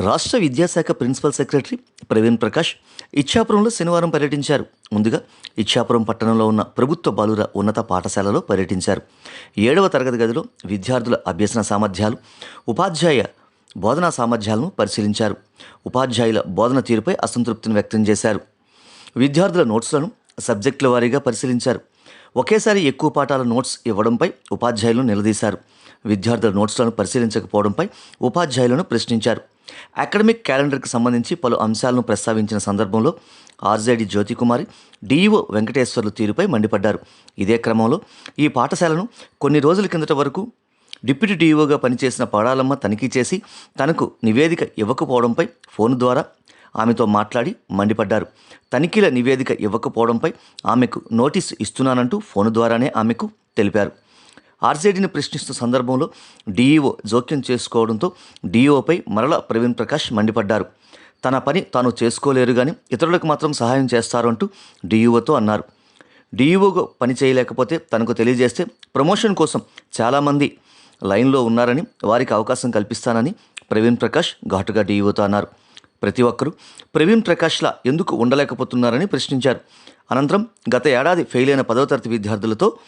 రాష్ట్ర విద్యాశాఖ principal secretary Praveen Prakash ఇచ్చాపురంలో శనివారం పర్యటించారు. ముందుగా ఇచ్చాపురం పట్టణంలో ఉన్న ప్రభుత్వ బాలుర ఉన్నత పాఠశాలలో పర్యటించారు. ఏడవ తరగతి గదిలో విద్యార్థుల అభ్యసన సామర్థ్యాలు ఉపాధ్యాయ బోధనా సామర్థ్యాలను పరిశీలించారు. ఉపాధ్యాయుల బోధన తీరుపై అసంతృప్తిని వ్యక్తం చేశారు. విద్యార్థుల నోట్స్లను సబ్జెక్టుల వారీగా పరిశీలించారు. ఒకేసారి ఎక్కువ పాఠాల నోట్స్ ఇవ్వడంపై ఉపాధ్యాయులను నిలదీశారు. విద్యార్థుల నోట్స్లను పరిశీలించకపోవడంపై ఉపాధ్యాయులను ప్రశ్నించారు. అకాడమిక్ క్యాలెండర్కి సంబంధించి పలు అంశాలను ప్రస్తావించిన సందర్భంలో ఆర్జేడి జ్యోతికుమారి డిఈఓ వెంకటేశ్వర్లు తీరుపై మండిపడ్డారు. ఇదే క్రమంలో ఈ పాఠశాలను కొన్ని రోజుల కిందట వరకు డిప్యూటీ డీఈఓగా పనిచేసిన పడాలమ్మ తనిఖీ చేసి తనకు నివేదిక ఇవ్వకపోవడంపై ఫోన్ ద్వారా ఆమెతో మాట్లాడి మండిపడ్డారు. తనిఖీల నివేదిక ఇవ్వకపోవడంపై ఆమెకు నోటీస్ ఇస్తున్నానంటూ ఫోన్ ద్వారానే ఆమెకు తెలిపారు. ఆర్జేడీని ప్రశ్నిస్తున్న సందర్భంలో డీఈఓ జోక్యం చేసుకోవడంతో డీఈఓపై మరల ప్రవీణ్ ప్రకాష్ మండిపడ్డారు. తన పని తాను చేసుకోలేరు కానీ ఇతరులకు మాత్రం సహాయం చేస్తారు అంటూ డీఈఓతో అన్నారు. డీఈఓగా పని చేయలేకపోతే తనకు తెలియజేస్తే ప్రమోషన్ కోసం చాలామంది లైన్లో ఉన్నారని వారికి అవకాశం కల్పిస్తానని ప్రవీణ్ ప్రకాష్ ఘాటుగా డీఈఓతో అన్నారు. ప్రతి ఒక్కరూ ప్రవీణ్ ప్రకాష్లా ఎందుకు ఉండలేకపోతున్నారని ప్రశ్నించారు. అనంతరం గత ఏడాది ఫెయిల్ అయిన పదవ తరగతి విద్యార్థులతో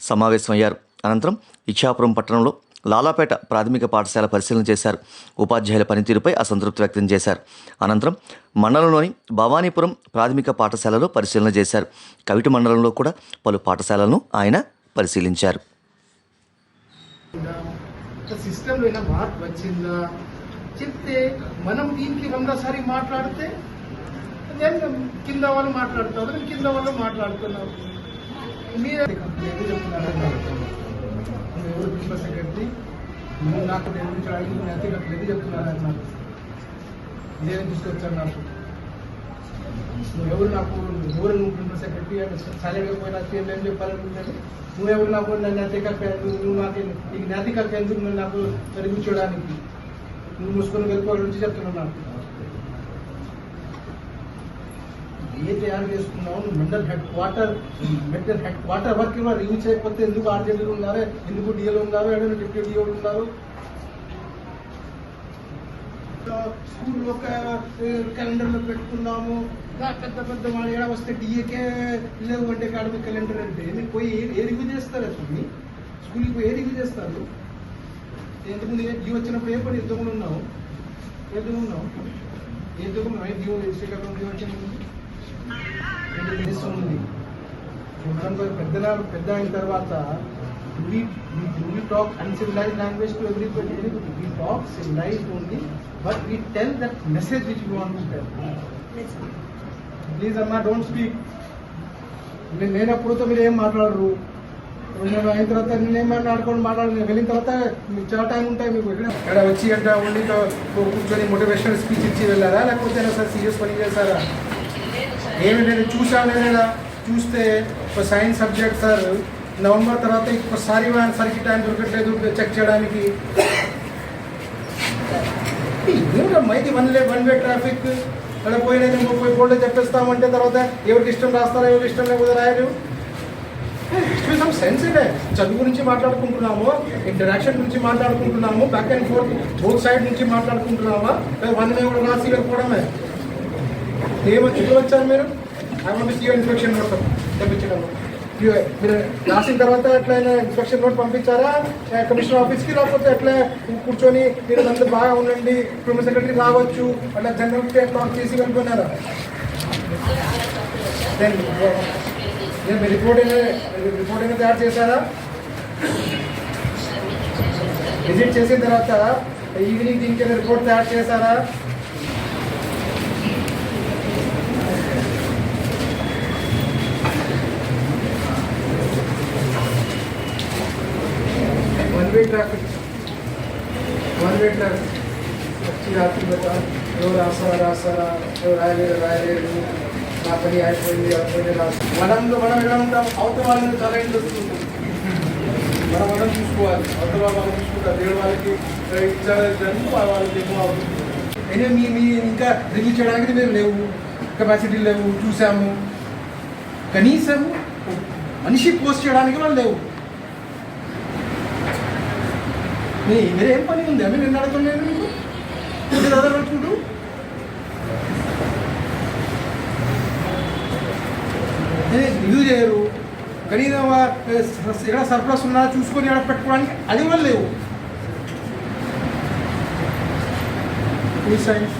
సమావేశమయ్యారు. అనంతరం ఇచ్చాపురం పట్టణంలో లాలాపేట ప్రాథమిక పాఠశాల పరిశీలన చేశారు. ఉపాధ్యాయుల పనితీరుపై అసంతృప్తి వ్యక్తం చేశారు. అనంతరం మండలంలోని భవానీపురం ప్రాథమిక పాఠశాలలో పరిశీలన చేశారు. కవిటి మండలంలో కూడా పలు పాఠశాలలను ఆయన పరిశీలించారు. సిస్టంలో మార్పు వచ్చిందా? చెప్తే మనం దీనికి మాట్లాడితే నేను కింద వాళ్ళు మాట్లాడుతారు కింద వాళ్ళు మీరే ఎవరు ప్రిన్సిపల్ సెక్రటరీ నువ్వు నాకు నిర్మించడానికి నువ్వు అయితే కంప్లైంట్ చెప్తున్నాను అన్నారు. ఇదేం తీసుకొచ్చాను నాకు. నువ్వెవరు నాకు ఎవరు నువ్వు ప్రిన్సిపల్ సెక్రటరీ అని సైలెంట్గా పోయినా ఏం చెప్పాలనుకుంటున్నాను నువ్వెవరు నాకు నన్ను అతి నైతిక నువ్వు నాకు నీకు నతి కప్పేందుకు నువ్వు నాకు చదివించడానికి నువ్వు మూసుకొని వెళ్ళిపోవడం నుంచి చెప్తున్నావు నాకు. ఏ తయారు చేసుకున్నావు mental mental headquarter mental headquarter work కూడా రివ్యూ చేయకపోతే ఎందుకు ఆర్జేడీలు ఉన్నారు ఎందుకు డిఎల్ ఉన్నారు ఎవరైనా డిప్యూటీ డిఓలు ఉన్నారు స్కూల్ ఒక క్యాలెండర్లో పెట్టుకున్నాము. పెద్ద పెద్ద వాళ్ళు ఏడా వస్తే డిఏకే లేవు అంటే అకాడమిక్ క్యాలెండర్ అంటే. నేను పోయి ఏ- రివ్యూ చేస్తారు అసలు స్కూల్కి పోయి ఏ రివ్యూ చేస్తారు? ఎందుకు డ్యూ వచ్చినప్పుడు ఏ పని? ఎందుకు ఉన్నావు? ఎందుకు ఉన్నావు? ఎందుకు డ్యూ శ్రీకాకుళం డ్యూ వచ్చింది ఉంది మనంతో పెద్ద పెద్ద అయిన తర్వాత we we we talk uncivilized language to everybody. everybody. we talk civilized only but we tell that message which we want please అమ్మా డోంట్ స్పీక్ నేను లేనప్పుడుతో మీరు ఏం మాట్లాడరు? నేను అయిన తర్వాత నేనేం మాట్లాడుకోండి మాట్లాడు. నేను వెళ్ళిన తర్వాత మీకు చాలా టైం ఉంటాయి. మీకు ఇక్కడ ఇక్కడ వచ్చి అంటే ఉండి కూర్చొని మోటివేషనల్ స్పీచ్ ఇచ్చి వెళ్ళారా? లేకపోతే సార్ సీరియస్ పని చేశారా? ఏమి నేను చూశాను లేదా చూస్తే ఒక సైన్స్ సబ్జెక్ట్ సార్ నవంబర్ తర్వాత ఇంకోసారి సరికి టైం దొరకట్లేదు. చెక్ చేయడానికి. ఏమిటమ్మా ఇది వన్ లే వన్ వే ట్రాఫిక్ అక్కడ పోయినది ముప్పై కోట్లు చెప్పేస్తామంటే తర్వాత ఎవరికి ఇష్టం రాస్తారో ఎవరికి ఇష్టం లేకపోతే రాయరు? సమ్ సెన్స్ ఇదే. చదువు గురించి మాట్లాడుకుంటున్నాము ఇంటరాక్షన్ గురించి మాట్లాడుకుంటున్నాము back and forth both side నుంచి మాట్లాడుకుంటున్నామా? వన్ వే కూడా రాసి వెళ్ళిపోవడమే ఏమో ఎందుకు వచ్చారు మీరు? I want see inspection note పంపించడం మీరు రాసిన తర్వాత ఎట్లయినా ఇన్స్పెక్షన్ నోట్ పంపించారా? కమిషనర్ ఆఫీస్కి రాకపోతే ఎట్లా? కూర్చొని మీరు అంతా బాగా ఉండండి ప్రిన్సిపల్ సెక్రటరీ రావచ్చు అట్లా జనరల్ కేర్ లాక్ చేసి వెళ్ళిపోయినారా Then, నేను మీ రిపోర్ట్ అయినా రిపోర్ట్ అయినా తయారు చేశారా? విజిట్ చేసిన తర్వాత ఈవినింగ్ దీనికి రిపోర్ట్ తయారు చేశారా? One way traffic one way traffic వచ్చి రాత్రి బతా ఎవరు రాస్తారా రాస్తారా ఎవరు రాయలేరు రాయలేరు నా పని అయిపోయింది అయిపోయింది రాస్తా మనంలో మనం ఎలా ఉంటాం అవతల వాళ్ళని చాలా ఇంట్రెస్ట్ ఉంటుంది మనం మనం చూసుకోవాలి అవతల వాళ్ళు మనం చూసుకుంటారు దేవుడు వాళ్ళకి ఇచ్చారు వాళ్ళకి ఎక్కువ అవుతుంది అయినా మీ మీ ఇంకా రివ్యూ చేయడానికి మీరు లేవు కెపాసిటీ లేవు చూసాము కనీసం మనిషి పోస్ట్ చేయడానికి వాళ్ళు లేవు మీరేం పని ఉంది? అవి నేను అడగలేదు మీకు ఇది చదవడం చూడు చేయరు. కనీసం ఎక్కడ సర్ప్లస్ ఉన్నా చూసుకొని ఎక్కడ పెట్టుకోవడానికి అది కూడా లేవు. ఈ సైన్స్